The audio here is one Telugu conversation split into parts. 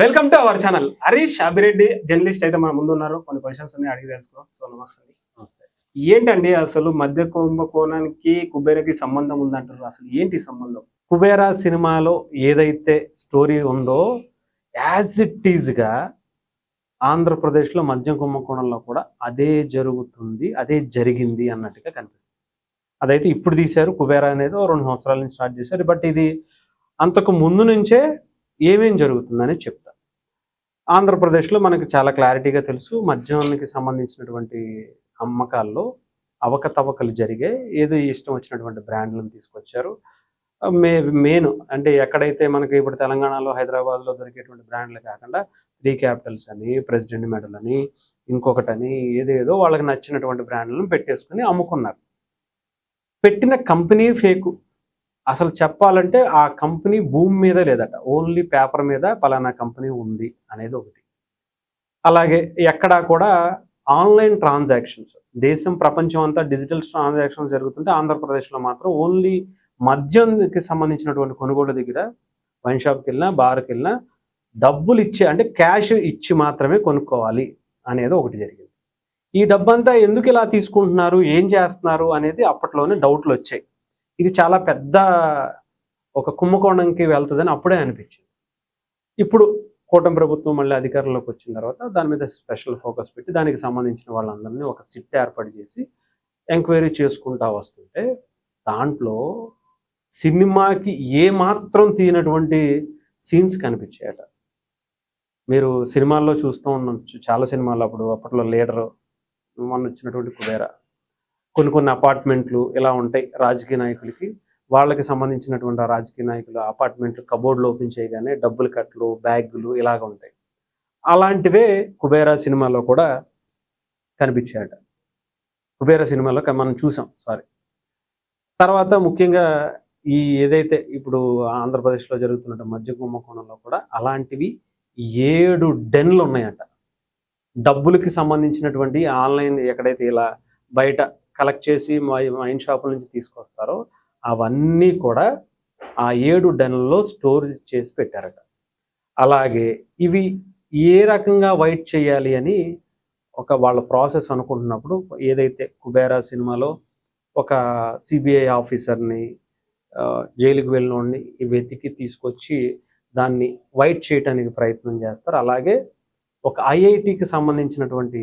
Welcome to our channel Harish Abhireddy journalist అయితే మన ముందు ఉన్నారు. కొన్ని క్వశ్చన్స్ అన్ని అడిగి తెలుసుకో. సో నమస్తే. నమస్తే. ఏంటండి అసలు మధ్య కుంభకోణానికి కుబేరకి సంబంధం ఉందంటారు? అసలు ఏంటి సంబంధం? కుబేరా సినిమాలో ఏదైతే స్టోరీ ఉందో యాజ్ ఇట్ ఈజ్గా ఆంధ్రప్రదేశ్లో మద్యం కుంభకోణంలో కూడా అదే జరుగుతుంది అదే జరిగింది అన్నట్టుగా కనిపిస్తుంది. అదైతే ఇప్పుడు తీశారు. కుబేరా అనేది రెండు సంవత్సరాల నుంచి స్టార్ట్ చేశారు. బట్ ఇది అంతకు ముందు నుంచే ఏమేం జరుగుతుందని చెప్తా. ఆంధ్రప్రదేశ్లో మనకు చాలా క్లారిటీగా తెలుసు మద్యానికి సంబంధించినటువంటి అమ్మకాల్లో అవకతవకలు జరిగాయి ఏదో ఇష్టం వచ్చినటువంటి బ్రాండ్లను తీసుకొచ్చారు. మే మెయిన్ అంటే ఎక్కడైతే మనకి ఇప్పుడు తెలంగాణలో హైదరాబాద్లో దొరికేటువంటి బ్రాండ్లు కాకుండా త్రీ క్యాపిటల్స్ అని ప్రెసిడెంట్ మెడల్ అని ఇంకొకటని ఏదేదో వాళ్ళకి నచ్చినటువంటి బ్రాండ్లను పెట్టేసుకుని అమ్ముకున్నారు. పెట్టిన కంపెనీ ఫేకు. అసలు చెప్పాలంటే ఆ కంపెనీ భూమి మీద లేదట. ఓన్లీ పేపర్ మీద పలానా కంపెనీ ఉంది అనేది ఒకటి. అలాగే ఎక్కడా కూడా ఆన్లైన్ ట్రాన్సాక్షన్స్ దేశం ప్రపంచం అంతా డిజిటల్ ట్రాన్సాక్షన్స్ జరుగుతుంటే ఆంధ్రప్రదేశ్లో మాత్రం ఓన్లీ మద్యంకి సంబంధించినటువంటి కొనుగోలు దగ్గర వైన్ షాప్కి వెళ్ళినా బార్కి వెళ్ళినా డబ్బులు ఇచ్చే అంటే క్యాష్ ఇచ్చి మాత్రమే కొనుక్కోవాలి అనేది ఒకటి జరిగింది. ఈ డబ్బంతా ఎందుకు ఇలా తీసుకుంటున్నారు? ఏం చేస్తున్నారు? అనేది అప్పట్లోనే డౌట్లు వచ్చాయి. ఇది చాలా పెద్ద ఒక కుంభకోణంకి వెళ్తుందని అప్పుడే అనిపించింది. ఇప్పుడు కూటమి ప్రభుత్వం మళ్ళీ అధికారంలోకి వచ్చిన తర్వాత దాని మీద స్పెషల్ ఫోకస్ పెట్టి దానికి సంబంధించిన వాళ్ళందరినీ ఒక సిట్ ఏర్పాటు చేసి ఎంక్వైరీ చేసుకుంటా వస్తుంటే దాంట్లో సినిమాకి ఏ మాత్రం తీయనటువంటి సీన్స్ కనిపించాయట. మీరు సినిమాల్లో చూస్తూ ఉండొచ్చు చాలా సినిమాలు అప్పుడు అప్పట్లో లీడర్ మొన్న వచ్చినటువంటి కుబేరా. కొన్ని కొన్ని అపార్ట్మెంట్లు ఇలా ఉంటాయి రాజకీయ నాయకులకి. వాళ్ళకి సంబంధించినటువంటి రాజకీయ నాయకులు అపార్ట్మెంట్లు కబోర్డ్లు ఓపెన్ చేయగానే డబ్బులు కట్లు బ్యాగులు ఇలాగ ఉంటాయి. అలాంటివే కుబేరా సినిమాలో కూడా కనిపించాయట. కుబేరా సినిమాలో మనం చూసాం సారీ. తర్వాత ముఖ్యంగా ఈ ఏదైతే ఇప్పుడు ఆంధ్రప్రదేశ్లో జరుగుతున్న మధ్య కుంభకోణంలో కూడా అలాంటివి ఏడు డెన్లు ఉన్నాయట. డబ్బులకి సంబంధించినటువంటి ఆన్లైన్ ఎక్కడైతే ఇలా బయట కలెక్ట్ చేసి మై- వైన్ షాపుల నుంచి తీసుకొస్తారో అవన్నీ కూడా ఆ ఏడు డెన్లలో స్టోర్ చేసి పెట్టారట. అలాగే ఇవి ఏ రకంగా వైట్ చేయాలి అని ఒక వాళ్ళ ప్రాసెస్ అనుకుంటున్నప్పుడు ఏదైతే కుబేరా సినిమాలో ఒక సిబిఐ ఆఫీసర్ని జైలుకు జైలుకి వెళ్ళినోడిని వెతికి తీసుకొచ్చి దాన్ని వైట్ చేయడానికి ప్రయత్నం చేస్తారు. అలాగే ఒక ఐఐటికి సంబంధించినటువంటి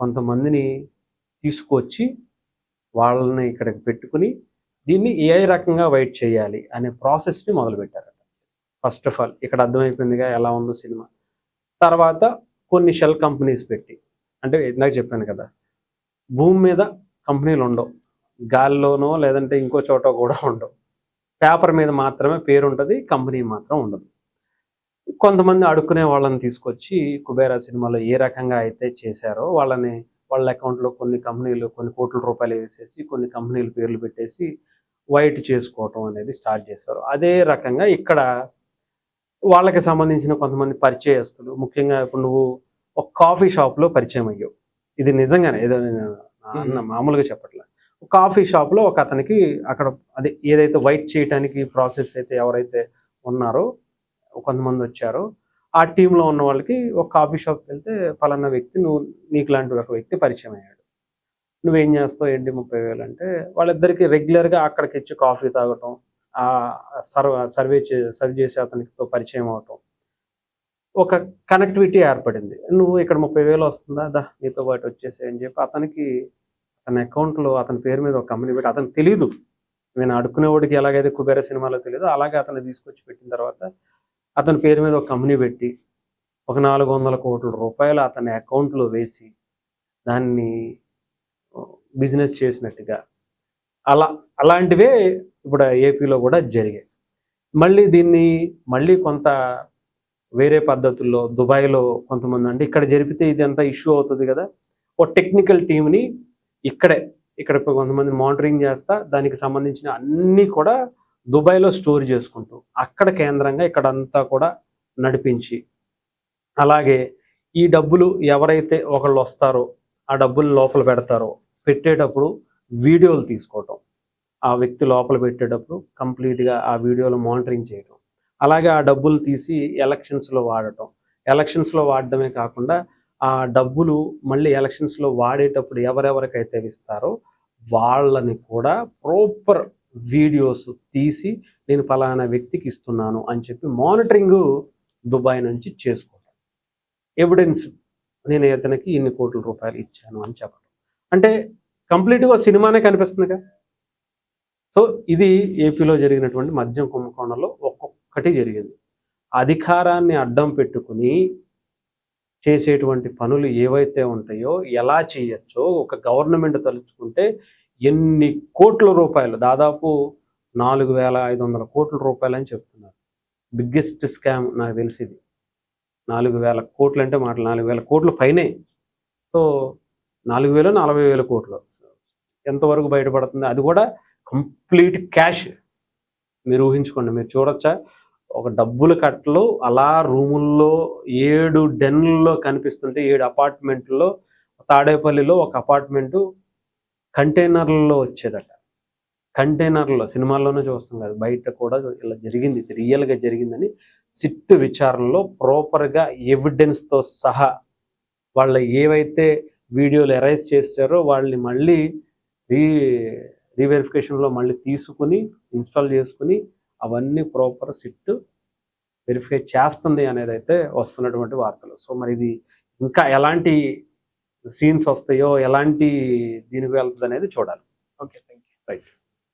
కొంతమందిని తీసుకొచ్చి వాళ్ళని ఇక్కడికి పెట్టుకుని దీన్ని ఏ రకంగా వైట్ చేయాలి అనే ప్రాసెస్ని మొదలుపెట్టారట. ఫస్ట్ ఆఫ్ ఆల్ ఇక్కడ అర్థమైపోయిందిగా ఎలా ఉందో సినిమా. తర్వాత కొన్ని షెల్ కంపెనీస్ పెట్టి అంటే ఇందాక చెప్పాను కదా భూమి మీద కంపెనీలు ఉండవు. గాల్లోనో లేదంటే ఇంకో చోట కూడా ఉండవు. పేపర్ మీద మాత్రమే పేరు ఉంటుంది కంపెనీ మాత్రం ఉండదు. కొంతమంది అడుక్కునే వాళ్ళని తీసుకొచ్చి కుబేరా సినిమాలో ఏ రకంగా అయితే చేశారో వాళ్ళని వాళ్ళ అకౌంట్లో కొన్ని కంపెనీలు కొన్ని కోట్ల రూపాయలు వేసేసి కొన్ని కంపెనీలు పేర్లు పెట్టేసి వైట్ చేసుకోవటం అనేది స్టార్ట్ చేశారు. అదే రకంగా ఇక్కడ వాళ్ళకి సంబంధించిన కొంతమంది పరిచయస్తులు ముఖ్యంగా ఇప్పుడు నువ్వు ఒక కాఫీ షాప్లో పరిచయం అయ్యావు. ఇది నిజంగానే ఏదో నేను అన్న మామూలుగా చెప్పట్లే. ఒక కాఫీ షాప్లో ఒక అతనికి అక్కడ అదే ఏదైతే వైట్ చేయడానికి ప్రాసెస్ అయితే ఎవరైతే ఉన్నారో కొంతమంది వచ్చారో ఆ టీంలో ఉన్న వాళ్ళకి ఒక కాఫీ షాప్కి వెళ్తే పలానా వ్యక్తి నువ్వు నీకు లాంటి ఒక వ్యక్తి పరిచయం అయ్యాడు. నువ్వేం చేస్తావు? ఏంటి ముప్పై వేలు అంటే వాళ్ళిద్దరికి రెగ్యులర్గా అక్కడికి ఇచ్చి కాఫీ తాగటం ఆ సర్వ్ సర్వే చే సర్వ్ చేసే అతనితో పరిచయం అవటం. ఒక కనెక్టివిటీ ఏర్పడింది. నువ్వు ఇక్కడ ముప్పై వేలు వస్తుందా? దా నీతో పాటు వచ్చేసి అని చెప్పి అతనికి అతని అకౌంట్లో అతని పేరు మీద ఒక కంపెనీ పెట్టి అతనికి తెలియదు నేను అడుక్కునేవాడికి ఎలాగైతే కుబేర సినిమాలో తెలియదు అలాగే అతను తీసుకొచ్చి పెట్టిన తర్వాత అతని పేరు మీద ఒక కంపెనీ పెట్టి ఒక నాలుగు వందల కోట్ల రూపాయలు అతని అకౌంట్లో వేసి దాన్ని బిజినెస్ చేసినట్టుగా. అలా అలాంటివే ఇప్పుడు ఏపీలో కూడా జరిగాయి. మళ్ళీ దీన్ని మళ్ళీ కొంత వేరే పద్ధతుల్లో దుబాయ్లో కొంతమంది అంటే ఇక్కడ జరిపితే ఇది అంతా ఇష్యూ అవుతుంది కదా. ఓ టెక్నికల్ టీమ్ని ఇక్కడే ఇక్కడ కొంతమంది మానిటరింగ్ చేస్తా దానికి సంబంధించిన అన్నీ కూడా దుబాయ్లో స్టోర్ చేసుకుంటూ అక్కడ కేంద్రంగా ఇక్కడంతా కూడా నడిపించి అలాగే ఈ డబ్బులు ఎవరైతే ఒకళ్ళు వస్తారో ఆ డబ్బులు లోపల పెడతారో పెట్టేటప్పుడు వీడియోలు తీసుకోవటం. ఆ వ్యక్తి లోపల పెట్టేటప్పుడు కంప్లీట్గా ఆ వీడియోలు మానిటరింగ్ చేయటం. అలాగే ఆ డబ్బులు తీసి ఎలక్షన్స్లో వాడటం. ఎలక్షన్స్లో వాడడమే కాకుండా ఆ డబ్బులు మళ్ళీ ఎలక్షన్స్లో వాడేటప్పుడు ఎవరెవరికైతే ఇస్తారో వాళ్ళని కూడా ప్రాపర్ వీడియోస్ తీసి నేను పలానా వ్యక్తికి ఇస్తున్నాను అని చెప్పి మానిటరింగ్ దుబాయ్ నుంచి చేసుకుంటాను ఎవిడెన్స్ నేను ఇతనికి ఇన్ని కోట్ల రూపాయలు ఇచ్చాను అని చెప్పడం అంటే కంప్లీట్గా సినిమానే కనిపిస్తుందిగా. సో ఇది ఏపీలో జరిగినటువంటి మద్యం కుంభకోణంలో ఒక్కొక్కటి జరిగింది. అధికారాన్ని అడ్డం పెట్టుకుని చేసేటువంటి పనులు ఏవైతే ఉంటాయో ఎలా చేయొచ్చో ఒక గవర్నమెంట్ తలుచుకుంటే ఎన్ని కోట్ల రూపాయలు? దాదాపు నాలుగు వేల ఐదు వందల కోట్ల రూపాయలు అని చెప్తున్నారు. బిగ్గెస్ట్ స్కామ్ నాకు తెలిసింది నాలుగు వేల కోట్లు అంటే మాటలు. నాలుగు వేల కోట్లు పైనే. సో నాలుగు వేలు నలభై వేల కోట్లు. ఎంతవరకు బయటపడుతుంది? అది కూడా కంప్లీట్ క్యాష్ మీరు ఊహించుకోండి. మీరు చూడొచ్చా? ఒక డబ్బుల కట్టలు అలా రూముల్లో ఏడు డెన్లలో కనిపిస్తుంటే ఏడు అపార్ట్మెంట్లో తాడేపల్లిలో ఒక అపార్ట్మెంటు కంటైనర్లలో వచ్చేదట. కంటైనర్లో సినిమాల్లోనే చూస్తాం కదా బయట కూడా ఇలా జరిగింది ఇది రియల్గా జరిగిందని సిట్ విచారణలో ప్రాపర్గా ఎవిడెన్స్తో సహా వాళ్ళ ఏవైతే వీడియోలు ఎరైజ్ చేశారో వాళ్ళని మళ్ళీ రీ రీవెరిఫికేషన్లో మళ్ళీ తీసుకుని ఇన్స్టాల్ చేసుకుని అవన్నీ ప్రాపర్ సిట్ వెరిఫై చేస్తుంది అనేది అయితే వస్తున్నటువంటి వార్తలు. సో మరి ఇది ఇంకా ఎలాంటి సీన్స్ వస్తాయో ఎలాంటి దీనికి వెళ్తుంది అనేది చూడాలి. Okay thank you right.